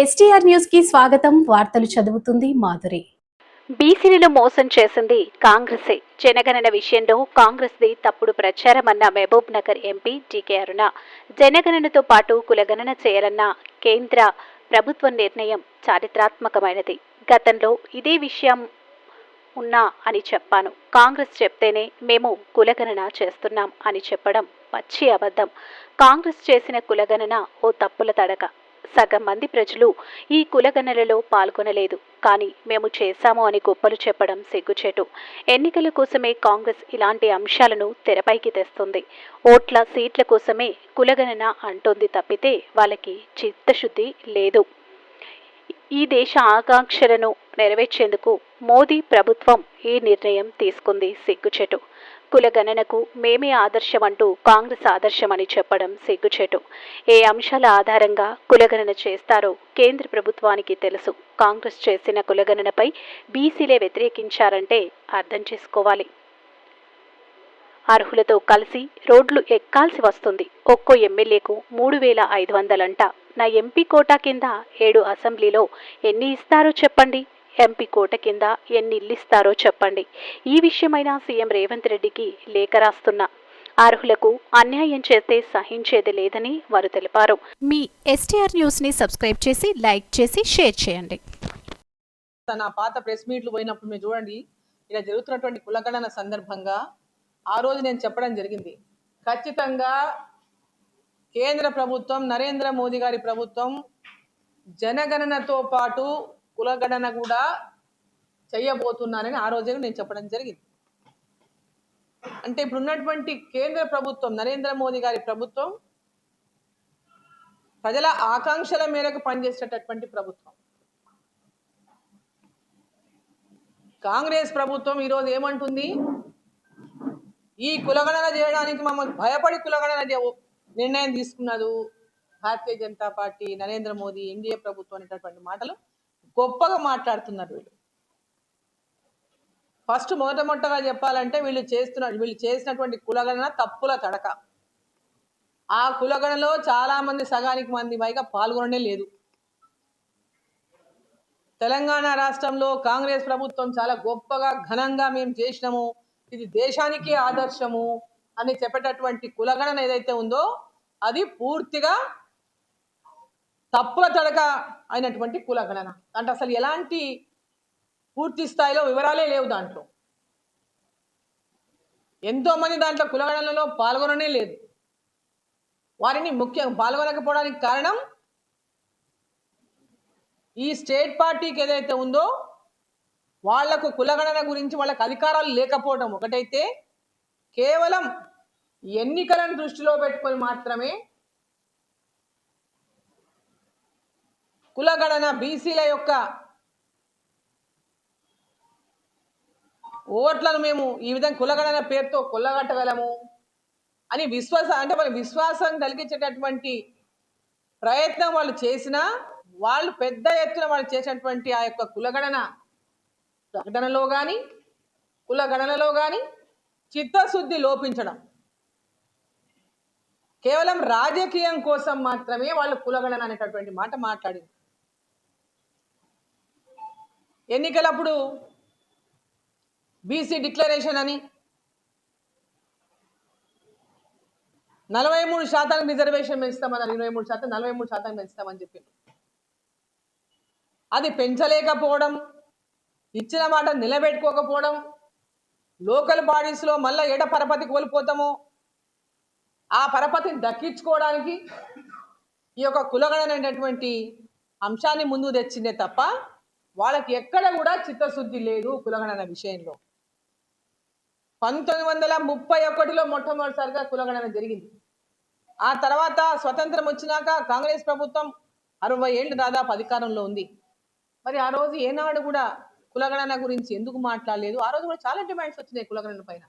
STR న్యూస్కి స్వాగతం. వార్తలు చదువుతుంది మాధురి. బీసీలను మోసం చేసింది కాంగ్రెసే. జనగణన విషయంలో కాంగ్రెస్ది తప్పుడు ప్రచారం అన్న మహబూబ్ నగర్ ఎంపీ జీకే అరుణ. జనగణనతో పాటు కులగణన చేయాలన్న కేంద్ర ప్రభుత్వ నిర్ణయం చారిత్రాత్మకమైనది. గతంలో ఇదే విషయం ఉన్నా అని చెప్పాను. కాంగ్రెస్ చెప్తేనే మేము కులగణన చేస్తున్నాం అని చెప్పడం పచ్చి అబద్ధం. కాంగ్రెస్ చేసిన కులగణన ఓ తప్పుల తడక. సగం మంది ప్రజలు ఈ కులగణనలో పాల్గొనలేదు. కానీ మేము చేశాము అని గొప్పలు చెప్పడం సిగ్గుచేటు. ఎన్నికల కోసమే కాంగ్రెస్ ఇలాంటి అంశాలను తెరపైకి తెస్తుంది. ఓట్ల సీట్ల కోసమే కులగణన అంటోంది తప్పితే వాళ్ళకి చిత్తశుద్ధి లేదు. ఈ దేశ ఆకాంక్షలను నెరవేర్చేందుకు మోదీ ప్రభుత్వం ఈ నిర్ణయం తీసుకుంది సిగ్గుచెటు. కులగణనకు మేమే ఆదర్శం అంటూ కాంగ్రెస్ ఆదర్శమని చెప్పడం సిగ్గుచెటు. ఏ అంశాల ఆధారంగా కులగణన చేస్తారో కేంద్ర ప్రభుత్వానికి తెలుసు. కాంగ్రెస్ చేసిన కులగణనపై బీసీలే వ్యతిరేకించారంటే అర్థం చేసుకోవాలి. అర్హులతో కలిసి రోడ్లు ఎక్కాల్సి వస్తుంది. ఒక్కో ఎమ్మెల్యేకు మూడు వేల ఐదు వందలంట. నా ఎంపీ కోటా కింద ఏడు అసెంబ్లీలో ఎన్ని ఇస్తారో చెప్పండి. ఎంపీ కోట కింద ఎన్ని ఇల్లు ఇస్తారో చెప్పండి. ఈ విషయమైనా సీఎం రేవంత్ రెడ్డికి లేఖ రాస్తున్నా. అర్హులకు అన్యాయం చేస్తే సహించేది లేదని వారు తెలిపారు. మీ ఎస్టీఆర్ న్యూస్ని సబ్స్క్రైబ్ చేసి లైక్ చేసి షేర్ చేయండి. తన పాత ప్రెస్ మీట్లు పోయినప్పుడు మీరు చూడండి ఇలా జరుగుతున్నటువంటి కులగణన సందర్భంగా ఆ రోజు నేను చెప్పడం జరిగింది. ఖచ్చితంగా కేంద్ర ప్రభుత్వం నరేంద్ర మోదీ గారి ప్రభుత్వం జనగణనతో పాటు కులగణన కూడా చేయబోతున్నారని ఆ రోజే నేను చెప్పడం జరిగింది. అంటే ఇప్పుడు ఉన్నటువంటి కేంద్ర ప్రభుత్వం నరేంద్ర మోదీ గారి ప్రభుత్వం ప్రజల ఆకాంక్షల మేరకు పనిచేసేటటువంటి ప్రభుత్వం. కాంగ్రెస్ ప్రభుత్వం ఈరోజు ఏమంటుంది? ఈ కులగణన చేయడానికి మమ్మల్ని భయపడి కులగణన నిర్ణయం తీసుకున్నది భారతీయ జనతా పార్టీ నరేంద్ర మోదీ ఎన్డీఏ ప్రభుత్వం అనేటటువంటి మాటలు గొప్పగా మాట్లాడుతున్నారు వీళ్ళు. ఫస్ట్ మొదటమొట్టగా చెప్పాలంటే వీళ్ళు చేస్తున్న వీళ్ళు చేసినటువంటి కులగణన తప్పుల తడక. ఆ కులగణలో చాలా మంది సగానికి మంది పైగా పాల్గొననే లేదు. తెలంగాణ రాష్ట్రంలో కాంగ్రెస్ ప్రభుత్వం చాలా గొప్పగా ఘనంగా మేము చేసినాము. ఇది దేశానికే ఆదర్శము. అని చెప్పేటటువంటి కులగణన ఏదైతే ఉందో అది పూర్తిగా తప్పుల తడక అయినటువంటి కులగణన. అంటే అసలు ఎలాంటి పూర్తి స్థాయిలో వివరాలే లేవు దాంట్లో. ఎంతో మంది దాంట్లో కులగణనలో పాల్గొననే లేదు. వారిని ముఖ్యం పాల్గొనకపోవడానికి కారణం ఈ స్టేట్ పార్టీకి ఏదైతే ఉందో వాళ్ళకు కులగణన గురించి వాళ్ళకి అధికారాలు లేకపోవడం. ఒకటైతే కేవలం ఎన్నికలను దృష్టిలో పెట్టుకొని మాత్రమే కులగణన బీసీల యొక్క ఓట్లను మేము ఈ విధంగా కులగణన పేరుతో కొల్లగట్టగలము అని విశ్వాస అంటే వాళ్ళ విశ్వాసం కలిగించేటటువంటి ప్రయత్నం వాళ్ళు చేసినా వాళ్ళు పెద్ద ఎత్తున వాళ్ళు చేసినటువంటి ఆ యొక్క కులగణన ప్రకటనలో కానీ కులగణనలో కానీ చిత్తశుద్ధి లోపించడం. కేవలం రాజకీయం కోసం మాత్రమే వాళ్ళు కులగణన అనేటటువంటి మాట మాట్లాడింది ఎన్నికలప్పుడు బీసీ డిక్లరేషన్ అని నలభై మూడు శాతానికి రిజర్వేషన్ పెంచుతామని ఇరవై మూడు శాతం నలభై మూడు శాతం పెంచుతామని చెప్పి అది పెంచలేకపోవడం ఇచ్చిన మాట నిలబెట్టుకోకపోవడం లోకల్ బాడీస్లో మళ్ళీ ఎడ పరపతి కోల్పోతామో? ఆ పరపతిని దక్కించుకోవడానికి ఈ యొక్క కులగణనటువంటి అంశాన్ని ముందు తెచ్చిందే తప్ప వాళ్ళకి ఎక్కడ కూడా చిత్తశుద్ధి లేదు కులగణన విషయంలో. పంతొమ్మిది వందల ముప్పై ఒకటిలో మొట్టమొదటిసారిగా కులగణన జరిగింది. ఆ తర్వాత స్వతంత్రం వచ్చినాక కాంగ్రెస్ ప్రభుత్వం అరవై ఏళ్ళు దాదాపు అధికారంలో ఉంది. మరి ఆ రోజు ఏనాడు కూడా కులగణన గురించి ఎందుకు మాట్లాడలేదు? ఆ రోజు కూడా చాలా డిమాండ్స్ వచ్చినాయి కులగణన పైన.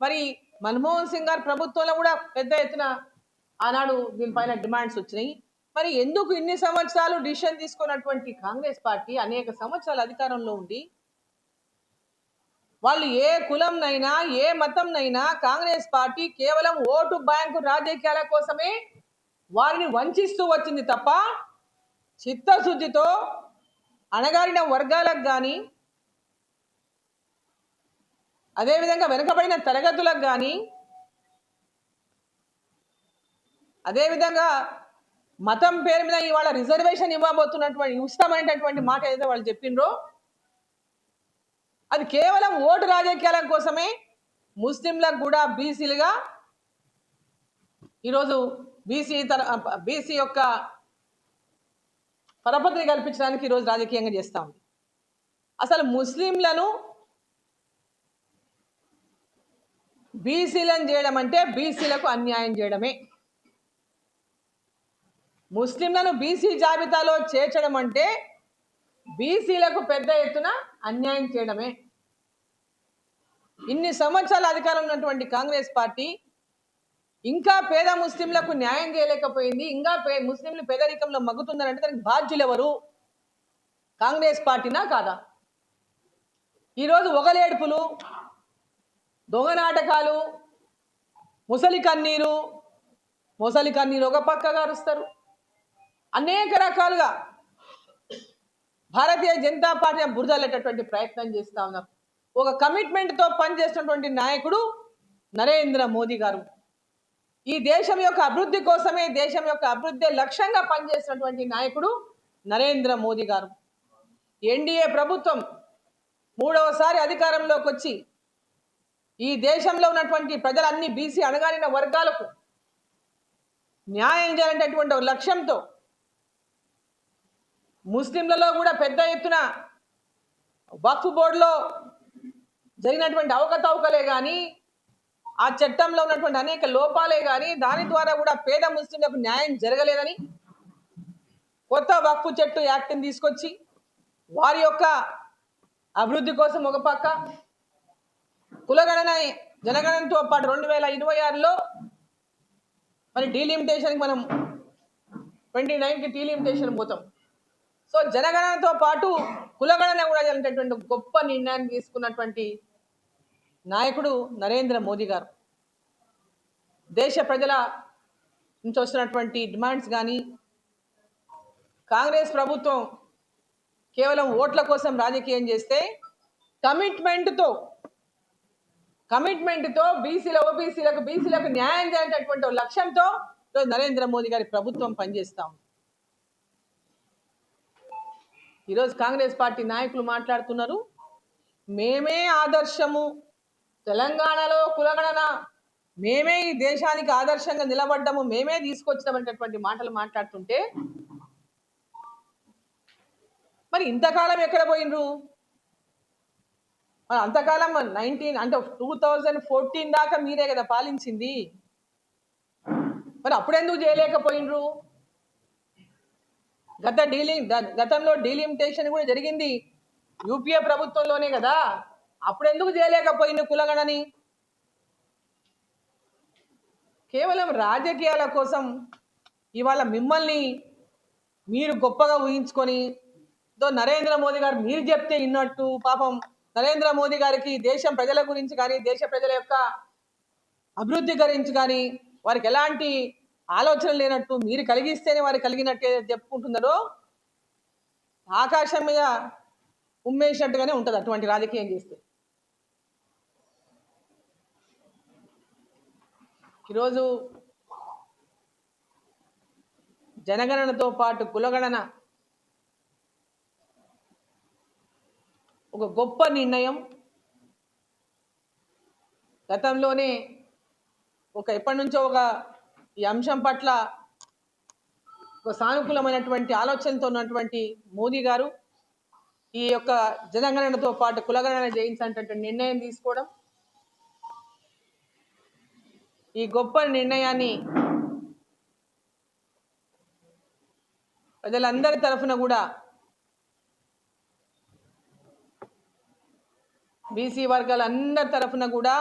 మరి మన్మోహన్ సింగ్ గారు ప్రభుత్వంలో కూడా పెద్ద ఎత్తున ఆనాడు దీనిపైన డిమాండ్స్ వచ్చినాయి. మరి ఎందుకు ఇన్ని సంవత్సరాలు డిసిషన్ తీసుకున్నటువంటి కాంగ్రెస్ పార్టీ అనేక సంవత్సరాలు అధికారంలో ఉండి వాళ్ళు ఏ కులంనైనా ఏ మతంనైనా కాంగ్రెస్ పార్టీ కేవలం ఓటు బ్యాంకు రాజకీయాల కోసమే వారిని వంచిస్తూ వచ్చింది తప్ప చిత్తశుద్ధితో అణగారిన వర్గాలకు కానీ అదేవిధంగా వెనుకబడిన తరగతులకు కానీ అదేవిధంగా మతం పేరు మీద ఇవాళ రిజర్వేషన్ ఇవ్వబోతున్నటువంటి ఇస్తామనేటటువంటి మాట ఏదైతే వాళ్ళు చెప్పిండ్రో అది కేవలం ఓటు రాజకీయాల కోసమే ముస్లింలకు కూడా బీసీలుగా ఈరోజు బీసీ తర బీసీ యొక్క పరపతిని కల్పించడానికి ఈరోజు రాజకీయంగా చేస్తూ ఉంది. అసలు ముస్లింలను బీసీలను చేయడం అంటే బీసీలకు అన్యాయం చేయడమే. ముస్లింలను బీసీ జాబితాలో చేర్చడం అంటే బీసీలకు పెద్ద ఎత్తున అన్యాయం చేయడమే. ఇన్ని సంవత్సరాల అధికారం ఉన్నటువంటి కాంగ్రెస్ పార్టీ ఇంకా పేద ముస్లింలకు న్యాయం చేయలేకపోయింది. ఇంకా పే ముస్లింలు పేదరికంలో మగ్గుతున్నారంటే దానికి బాధ్యులు ఎవరు కాంగ్రెస్ పార్టీనా కాదా? ఈరోజు ఒగలేడుపులు దొంగ నాటకాలు ముసలి కన్నీరు ముసలి కన్నీరు ఒక పక్కగా అరుస్తారు అనేక రకాలుగా భారతీయ జనతా పార్టీ బురదలేటటువంటి ప్రయత్నం చేస్తా ఉన్నారు. ఒక కమిట్మెంట్తో పనిచేస్తున్నటువంటి నాయకుడు నరేంద్ర మోదీ గారు. ఈ దేశం యొక్క అభివృద్ధి కోసమే దేశం యొక్క అభివృద్ధి లక్ష్యంగా పనిచేసినటువంటి నాయకుడు నరేంద్ర మోదీ గారు. ఎన్డీఏ ప్రభుత్వం మూడవసారి అధికారంలోకి వచ్చి ఈ దేశంలో ఉన్నటువంటి ప్రజలన్నీ బీసీ అణగారిన వర్గాలకు న్యాయం చేయాలనేటటువంటి ఒక లక్ష్యంతో ముస్లింలలో కూడా పెద్ద ఎత్తున వక్ఫ్ బోర్డులో జరిగినటువంటి అవకతవకలే కానీ ఆ చట్టంలో ఉన్నటువంటి అనేక లోపాలే కానీ దాని ద్వారా కూడా పేద ముస్లింలకు న్యాయం జరగలేదని కొత్త వక్ఫ్ చెట్టు యాక్ట్ని తీసుకొచ్చి వారి యొక్క అభివృద్ధి కోసం ఒక పక్క కులగణన జనగణనతో పాటు రెండు వేల ఇరవై ఆరులో మరి డీలిమిటేషన్కి మనం ట్వంటీ నైన్కి డీలిమిటేషన్ పోతాం. సో జనగణనతో పాటు కులగణన కూడా జరిగినటువంటి గొప్ప నిర్ణయాన్ని తీసుకున్నటువంటి నాయకుడు నరేంద్ర మోదీ గారు. దేశ ప్రజల నుంచి వస్తున్నటువంటి డిమాండ్స్ కానీ కాంగ్రెస్ ప్రభుత్వం కేవలం ఓట్ల కోసం రాజకీయం చేస్తే కమిట్మెంట్తో కమిట్మెంట్తో బీసీల ఓబీసీలకు బీసీలకు న్యాయం చేసేటటువంటి లక్ష్యంతో నరేంద్ర మోదీ గారి ప్రభుత్వం పనిచేస్తాం ఉంది. ఈరోజు కాంగ్రెస్ పార్టీ నాయకులు మాట్లాడుతున్నారు. మేమే ఆదర్శము తెలంగాణలో కులగణన. మేమే ఈ దేశానికి ఆదర్శంగా నిలబడ్డము మేమే తీసుకొచ్చినామనేటటువంటి మాటలు మాట్లాడుతుంటే మరి ఇంతకాలం ఎక్కడ పోయినరు మరి అంతకాలం నైన్టీన్ అంటే టూ థౌజండ్ ఫోర్టీన్ దాకా మీరే కదా పాలించింది. మరి అప్పుడెందుకు చేయలేకపోయినరు గత డీలింగ్ గతంలో డీలిమిటేషన్ కూడా జరిగింది. యూపీఏ ప్రభుత్వంలోనే కదా. అప్పుడు ఎందుకు చేయలేకపోయింది కులగణని? కేవలం రాజకీయాల కోసం ఇవాళ మిమ్మల్ని మీరు గొప్పగా ఊహించుకొని దో నరేంద్ర మోదీ గారు మీరు చెప్తే విన్నట్టు పాపం నరేంద్ర మోదీ గారికి దేశం ప్రజల గురించి కానీ దేశ ప్రజల యొక్క అభివృద్ధి గురించి కానీ వారికి ఎలాంటి ఆలోచన లేనట్టు మీరు కలిగిస్తేనే వారు కలిగినట్టు చెప్పుకుంటున్నారో ఆకాశం మీద ఉమ్మేసినట్టుగానే ఉంటుంది అటువంటి రాజకీయం చేస్తే. ఈరోజు జనగణనతో పాటు కులగణన ఒక గొప్ప నిర్ణయం. గతంలోనే ఒక ఎప్పటి నుంచో ఒక ఈ అంశం పట్ల ఒక సానుకూలమైనటువంటి ఆలోచనతో ఉన్నటువంటి మోదీ గారు ఈ యొక్క జనగణనతో పాటు కులగణన చేయించాలంటే నిర్ణయం తీసుకోవడం ఈ గొప్ప నిర్ణయాన్ని ప్రజలందరి తరఫున కూడా బీసీ వర్గాలందరి తరఫున కూడా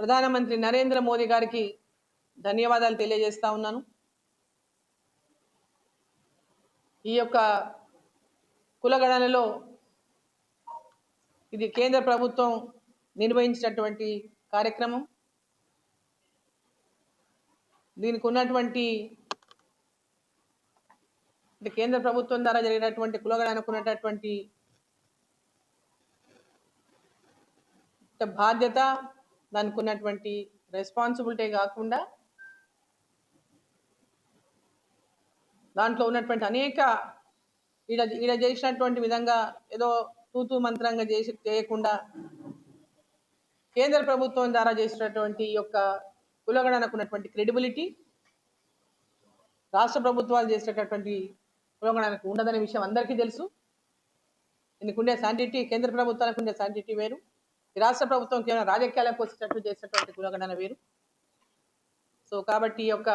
ప్రధానమంత్రి నరేంద్ర మోదీ గారికి ధన్యవాదాలు తెలియజేస్తా ఉన్నాను. ఈ యొక్క కులగణనలో ఇది కేంద్ర ప్రభుత్వం నిర్వహించినటువంటి కార్యక్రమం. దీనికి ఉన్నటువంటి అంటే కేంద్ర ప్రభుత్వం ద్వారా జరిగినటువంటి కులగడానికి ఉన్నటువంటి బాధ్యత దానికి ఉన్నటువంటి రెస్పాన్సిబిలిటీ కాకుండా దాంట్లో ఉన్నటువంటి అనేక ఈడ ఈడ చేసినటువంటి విధంగా ఏదో తూతూ మంత్రంగా చేసి చేయకుండా కేంద్ర ప్రభుత్వం ద్వారా చేసినటువంటి ఈ యొక్క కులగణనకు ఉన్నటువంటి క్రెడిబిలిటీ రాష్ట్ర ప్రభుత్వాలు చేసేటటువంటి కులగణనకు ఉండదనే విషయం అందరికీ తెలుసు. దీనికి ఉండే శాంటిటీ కేంద్ర ప్రభుత్వాలకు ఉండే శాంటిటీ వేరు. ఈ రాష్ట్ర ప్రభుత్వం కేవలం రాజకీయాలకు వచ్చేటట్టు చేసేటువంటి కులగణన వేరు. సో కాబట్టి ఈ యొక్క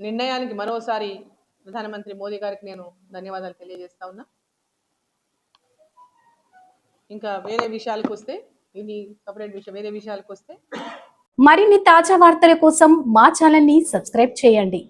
నిర్ణయానికి మరోసారి ప్రధానమంత్రి మోదీ గారికి నేను ధన్యవాదాలు తెలియజేస్తా ఉన్నా. ఇంకా వేరే విషయాలకు వస్తే ఇది సపరేట్ విషయం వేరే విషయాలకు వస్తే మరిన్ని తాజా వార్తల కోసం మా ఛానల్ని సబ్స్క్రైబ్ చేయండి.